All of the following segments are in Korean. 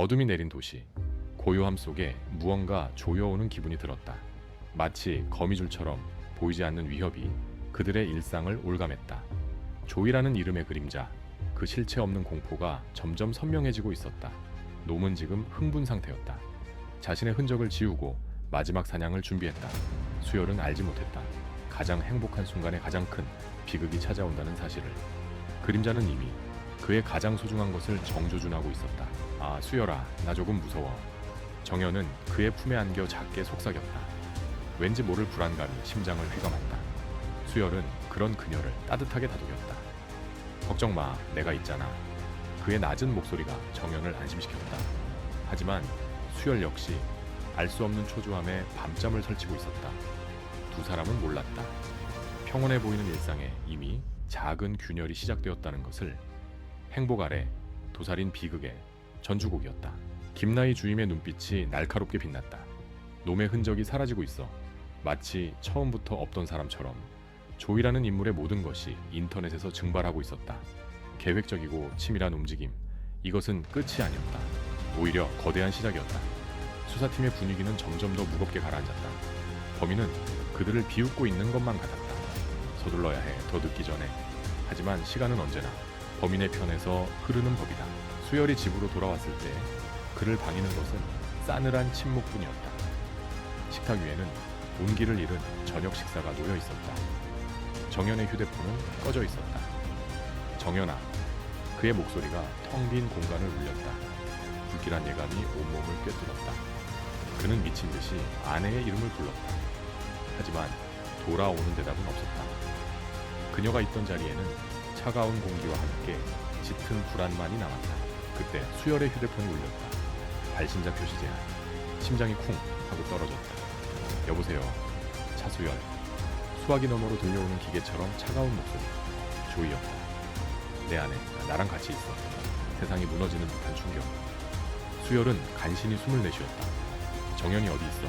어둠이 내린 도시. 고요함 속에 무언가 조여오는 기분이 들었다. 마치 거미줄처럼 보이지 않는 위협이 그들의 일상을 올감했다. 조이라는 이름의 그림자, 그 실체 없는 공포가 점점 선명해지고 있었다. 놈은 지금 흥분 상태였다. 자신의 흔적을 지우고 마지막 사냥을 준비했다. 수열은 알지 못했다. 가장 행복한 순간에 가장 큰 비극이 찾아온다는 사실을. 그림자는 이미 그의 가장 소중한 것을 정조준하고 있었다. 아, 수열아, 나 조금 무서워. 정연은 그의 품에 안겨 작게 속삭였다. 왠지 모를 불안감이 심장을 휘감았다. 수열은 그런 그녀를 따뜻하게 다독였다. 걱정 마, 내가 있잖아. 그의 낮은 목소리가 정연을 안심시켰다. 하지만 수열 역시 알 수 없는 초조함에 밤잠을 설치고 있었다. 두 사람은 몰랐다. 평온해 보이는 일상에 이미 작은 균열이 시작되었다는 것을 행복 아래 도살인 비극의 전주곡이었다. 김나희 주임의 눈빛이 날카롭게 빛났다. 놈의 흔적이 사라지고 있어 마치 처음부터 없던 사람처럼 조이라는 인물의 모든 것이 인터넷에서 증발하고 있었다. 계획적이고 치밀한 움직임. 이것은 끝이 아니었다. 오히려 거대한 시작이었다. 수사팀의 분위기는 점점 더 무겁게 가라앉았다. 범인은 그들을 비웃고 있는 것만 같았다. 서둘러야 해, 더 늦기 전에. 하지만 시간은 언제나 범인의 편에서 흐르는 법이다. 수열이 집으로 돌아왔을 때 그를 방해는 것은 싸늘한 침묵뿐이었다. 식탁 위에는 온기를 잃은 저녁 식사가 놓여 있었다. 정연의 휴대폰은 꺼져 있었다. 정연아, 그의 목소리가 텅 빈 공간을 울렸다. 불길한 예감이 온몸을 꿰뚫었다. 그는 미친 듯이 아내의 이름을 불렀다. 하지만 돌아오는 대답은 없었다. 그녀가 있던 자리에는 차가운 공기와 함께 짙은 불안만이 남았다. 그때 수열의 휴대폰이 울렸다. 발신자 표시 제한. 심장이 쿵 하고 떨어졌다. 여보세요. 차수열. 수화기 너머로 들려오는 기계처럼 차가운 목소리. 조이였다. 내 안에 나랑 같이 있어. 세상이 무너지는 듯한 충격. 수열은 간신히 숨을 내쉬었다. 정연이 어디 있어?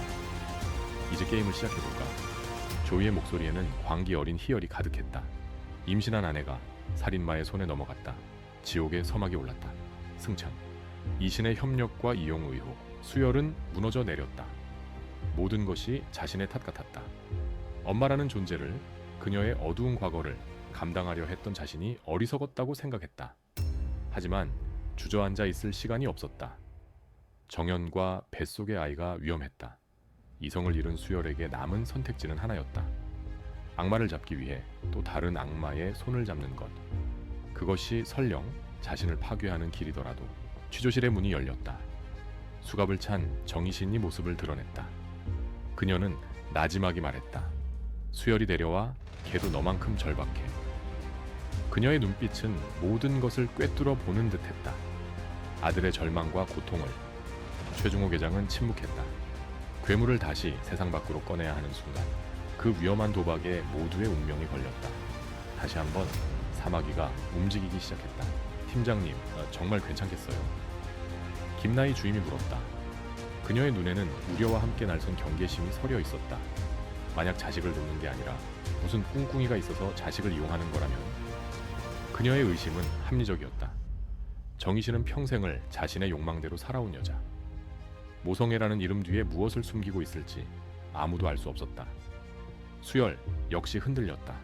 이제 게임을 시작해볼까? 조이의 목소리에는 광기 어린 희열이 가득했다. 임신한 아내가 살인마의 손에 넘어갔다. 지옥의 서막이 올랐다. 승천. 이신의 협력과 이용 의혹. 수열은 무너져 내렸다. 모든 것이 자신의 탓 같았다. 엄마라는 존재를 그녀의 어두운 과거를 감당하려 했던 자신이 어리석었다고 생각했다. 하지만 주저앉아 있을 시간이 없었다. 정연과 뱃속의 아이가 위험했다. 이성을 잃은 수열에게 남은 선택지는 하나였다. 악마를 잡기 위해 또 다른 악마의 손을 잡는 것. 그것이 설령 자신을 파괴하는 길이더라도 취조실의 문이 열렸다. 수갑을 찬 정희신이 모습을 드러냈다. 그녀는 나지막이 말했다. 수열이 데려와 걔도 너만큼 절박해. 그녀의 눈빛은 모든 것을 꿰뚫어 보는 듯했다. 아들의 절망과 고통을. 최중호 계장은 침묵했다. 괴물을 다시 세상 밖으로 꺼내야 하는 순간, 그 위험한 도박에 모두의 운명이 걸렸다. 다시 한번 사마귀가 움직이기 시작했다. 팀장님, 어, 정말 괜찮겠어요? 김나희 주임이 물었다. 그녀의 눈에는 우려와 함께 날선 경계심이 서려 있었다. 만약 자식을 놓는 게 아니라 무슨 꿍꿍이가 있어서 자식을 이용하는 거라면 그녀의 의심은 합리적이었다. 정희 씨는 평생을 자신의 욕망대로 살아온 여자. 모성애라는 이름 뒤에 무엇을 숨기고 있을지 아무도 알 수 없었다. 수열 역시 흔들렸다.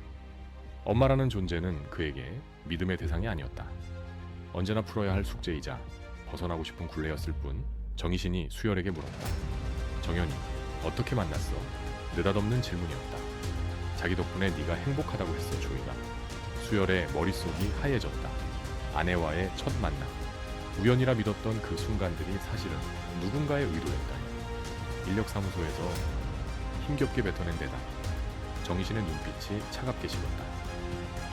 엄마라는 존재는 그에게 믿음의 대상이 아니었다. 언제나 풀어야 할 숙제이자 벗어나고 싶은 굴레였을 뿐 정희신이 수열에게 물었다. 정연이 어떻게 만났어? 느닷없는 질문이었다. 자기 덕분에 네가 행복하다고 했어 조이가. 수열의 머릿속이 하얘졌다. 아내와의 첫 만남. 우연이라 믿었던 그 순간들이 사실은 누군가의 의도였다니. 인력사무소에서 힘겹게 뱉어낸 대답. 정희신의 눈빛이 차갑게 식었다.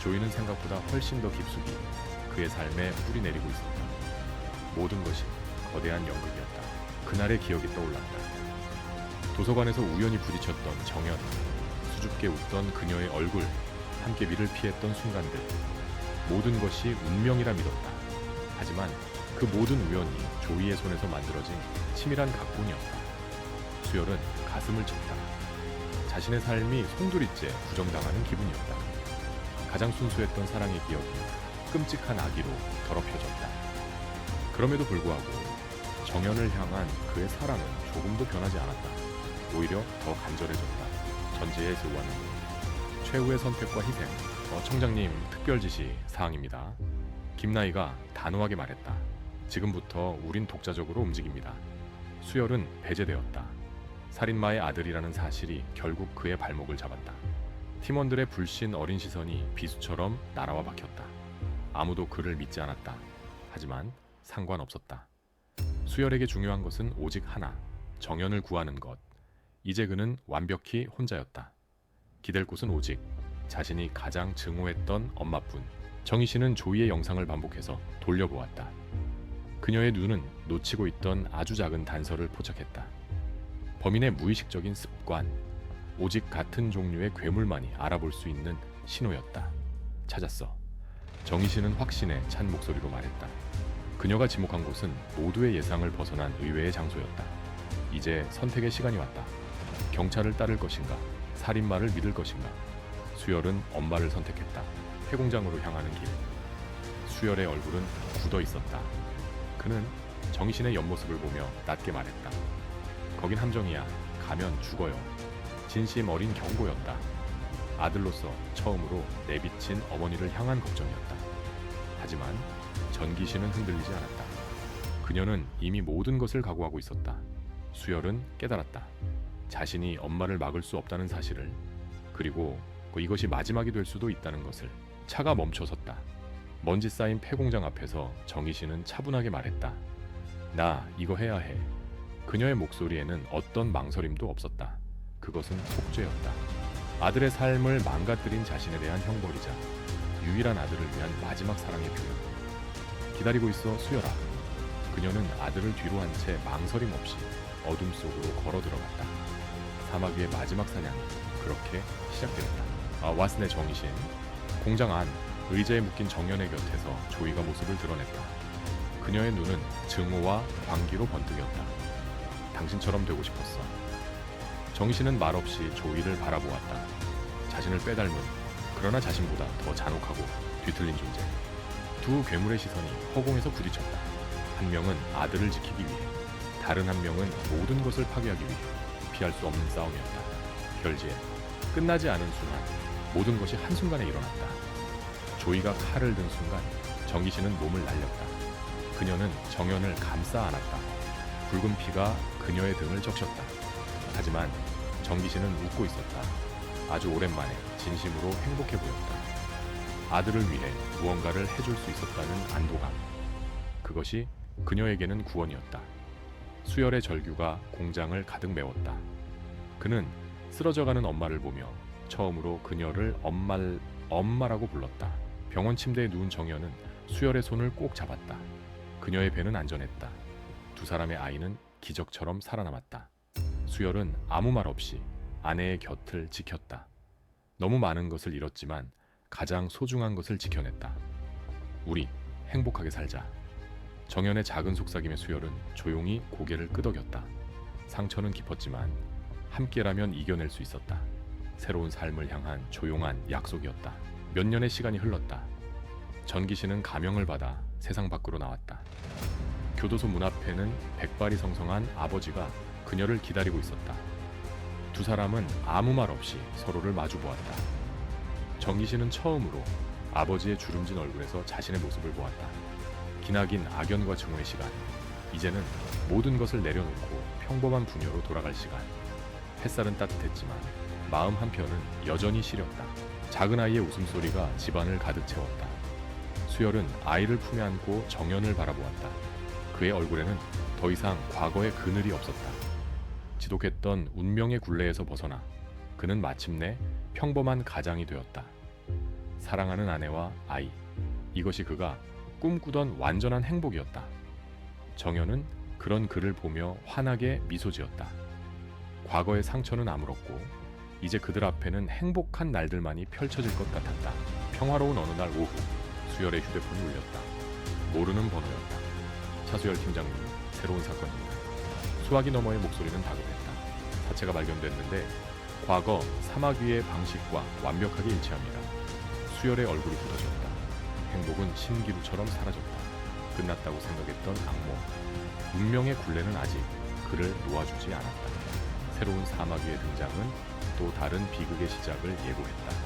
조이는 생각보다 훨씬 더 깊숙이 그의 삶에 뿌리 내리고 있었다. 모든 것이 거대한 연극이었다. 그날의 기억이 떠올랐다. 도서관에서 우연히 부딪혔던 정연, 수줍게 웃던 그녀의 얼굴, 함께 미를 피했던 순간들. 모든 것이 운명이라 믿었다. 하지만 그 모든 우연이 조이의 손에서 만들어진 치밀한 각본이었다. 수열은 가슴을 쳤다. 자신의 삶이 송두리째 부정당하는 기분이었다. 가장 순수했던 사랑의 기억이 끔찍한 아기로 더럽혀졌다. 그럼에도 불구하고 정연을 향한 그의 사랑은 조금도 변하지 않았다. 오히려 더 간절해졌다. 전지의 스와는 최후의 선택과 희생. 어, 청장님 특별 지시 사항입니다. 김나이가 단호하게 말했다. 지금부터 우린 독자적으로 움직입니다. 수열은 배제되었다. 살인마의 아들이라는 사실이 결국 그의 발목을 잡았다. 팀원들의 불신 어린 시선이 비수처럼 날아와 박혔다. 아무도 그를 믿지 않았다. 하지만 상관없었다. 수열에게 중요한 것은 오직 하나, 정연을 구하는 것. 이제 그는 완벽히 혼자였다. 기댈 곳은 오직 자신이 가장 증오했던 엄마뿐. 정희 씨는 조이의 영상을 반복해서 돌려보았다. 그녀의 눈은 놓치고 있던 아주 작은 단서를 포착했다. 범인의 무의식적인 습관, 오직 같은 종류의 괴물만이 알아볼 수 있는 신호였다. 찾았어. 정희 씨는 확신에 찬 목소리로 말했다. 그녀가 지목한 곳은 모두의 예상을 벗어난 의외의 장소였다. 이제 선택의 시간이 왔다. 경찰을 따를 것인가, 살인마를 믿을 것인가. 수열은 엄마를 선택했다. 폐공장으로 향하는 길. 수열의 얼굴은 굳어 있었다. 그는 정신의 옆모습을 보며 낮게 말했다. 거긴 함정이야. 가면 죽어요. 진심 어린 경고였다. 아들로서 처음으로 내비친 어머니를 향한 걱정이었다. 하지만 전기 씨는 흔들리지 않았다. 그녀는 이미 모든 것을 각오하고 있었다. 수열은 깨달았다. 자신이 엄마를 막을 수 없다는 사실을 그리고 그 이것이 마지막이 될 수도 있다는 것을 차가 멈춰섰다. 먼지 쌓인 폐공장 앞에서 정희 씨는 차분하게 말했다. 나 이거 해야 해. 그녀의 목소리에는 어떤 망설임도 없었다. 그것은 속죄였다. 아들의 삶을 망가뜨린 자신에 대한 형벌이자 유일한 아들을 위한 마지막 사랑의 표현. 기다리고 있어 수열아. 그녀는 아들을 뒤로 한 채 망설임 없이 어둠 속으로 걸어 들어갔다. 사막 위의 마지막 사냥이 그렇게 시작되었다. 아, 왓슨의 정신. 공장 안 의자에 묶인 정연의 곁에서 조이가 모습을 드러냈다. 그녀의 눈은 증오와 광기로 번뜩였다. 당신처럼 되고 싶었어. 정신은 말없이 조이를 바라보았다. 자신을 빼닮은 그러나 자신보다 더 잔혹하고 뒤틀린 존재. 두 괴물의 시선이 허공에서 부딪혔다. 한 명은 아들을 지키기 위해, 다른 한 명은 모든 것을 파괴하기 위해 피할 수 없는 싸움이었다. 결지에 끝나지 않은 순간 모든 것이 한순간에 일어났다. 조이가 칼을 든 순간 정기 씨는 몸을 날렸다. 그녀는 정연을 감싸 안았다. 붉은 피가 그녀의 등을 적셨다. 하지만 정기 씨는 웃고 있었다. 아주 오랜만에 진심으로 행복해 보였다. 아들을 위해 무언가를 해줄 수 있었다는 안도감. 그것이 그녀에게는 구원이었다. 수열의 절규가 공장을 가득 메웠다. 그는 쓰러져가는 엄마를 보며 처음으로 그녀를 엄마, 엄마라고 불렀다. 병원 침대에 누운 정연은 수열의 손을 꼭 잡았다. 그녀의 배는 안전했다. 두 사람의 아이는 기적처럼 살아남았다. 수열은 아무 말 없이 아내의 곁을 지켰다. 너무 많은 것을 잃었지만 가장 소중한 것을 지켜냈다. 우리 행복하게 살자. 정연의 작은 속삭임의 수열은 조용히 고개를 끄덕였다. 상처는 깊었지만 함께라면 이겨낼 수 있었다. 새로운 삶을 향한 조용한 약속이었다. 몇 년의 시간이 흘렀다. 전기 씨는 가명을 받아 세상 밖으로 나왔다. 교도소 문 앞에는 백발이 성성한 아버지가 그녀를 기다리고 있었다. 두 사람은 아무 말 없이 서로를 마주 보았다. 정기 씨는 처음으로 아버지의 주름진 얼굴에서 자신의 모습을 보았다. 기나긴 악연과 증오의 시간. 이제는 모든 것을 내려놓고 평범한 부녀로 돌아갈 시간. 햇살은 따뜻했지만 마음 한편은 여전히 시렸다. 작은 아이의 웃음소리가 집안을 가득 채웠다. 수열은 아이를 품에 안고 정연을 바라보았다. 그의 얼굴에는 더 이상 과거의 그늘이 없었다. 지독했던 운명의 굴레에서 벗어나 그는 마침내 평범한 가장이 되었다. 사랑하는 아내와 아이. 이것이 그가 꿈꾸던 완전한 행복이었다. 정연은 그런 그를 보며 환하게 미소 지었다. 과거의 상처는 아물었고 이제 그들 앞에는 행복한 날들만이 펼쳐질 것 같았다. 평화로운 어느 날 오후 수열의 휴대폰이 울렸다. 모르는 번호였다. 차수열 팀장님, 새로운 사건입니다. 수화기 너머의 목소리는 다급했다. 사체가 발견됐는데 과거 사막 위의 방식과 완벽하게 일치합니다. 수열의 얼굴이 굳어졌다. 행복은 신기루처럼 사라졌다. 끝났다고 생각했던 악몽. 운명의 굴레는 아직 그를 놓아주지 않았다. 새로운 사막 위의 등장은 또 다른 비극의 시작을 예고했다.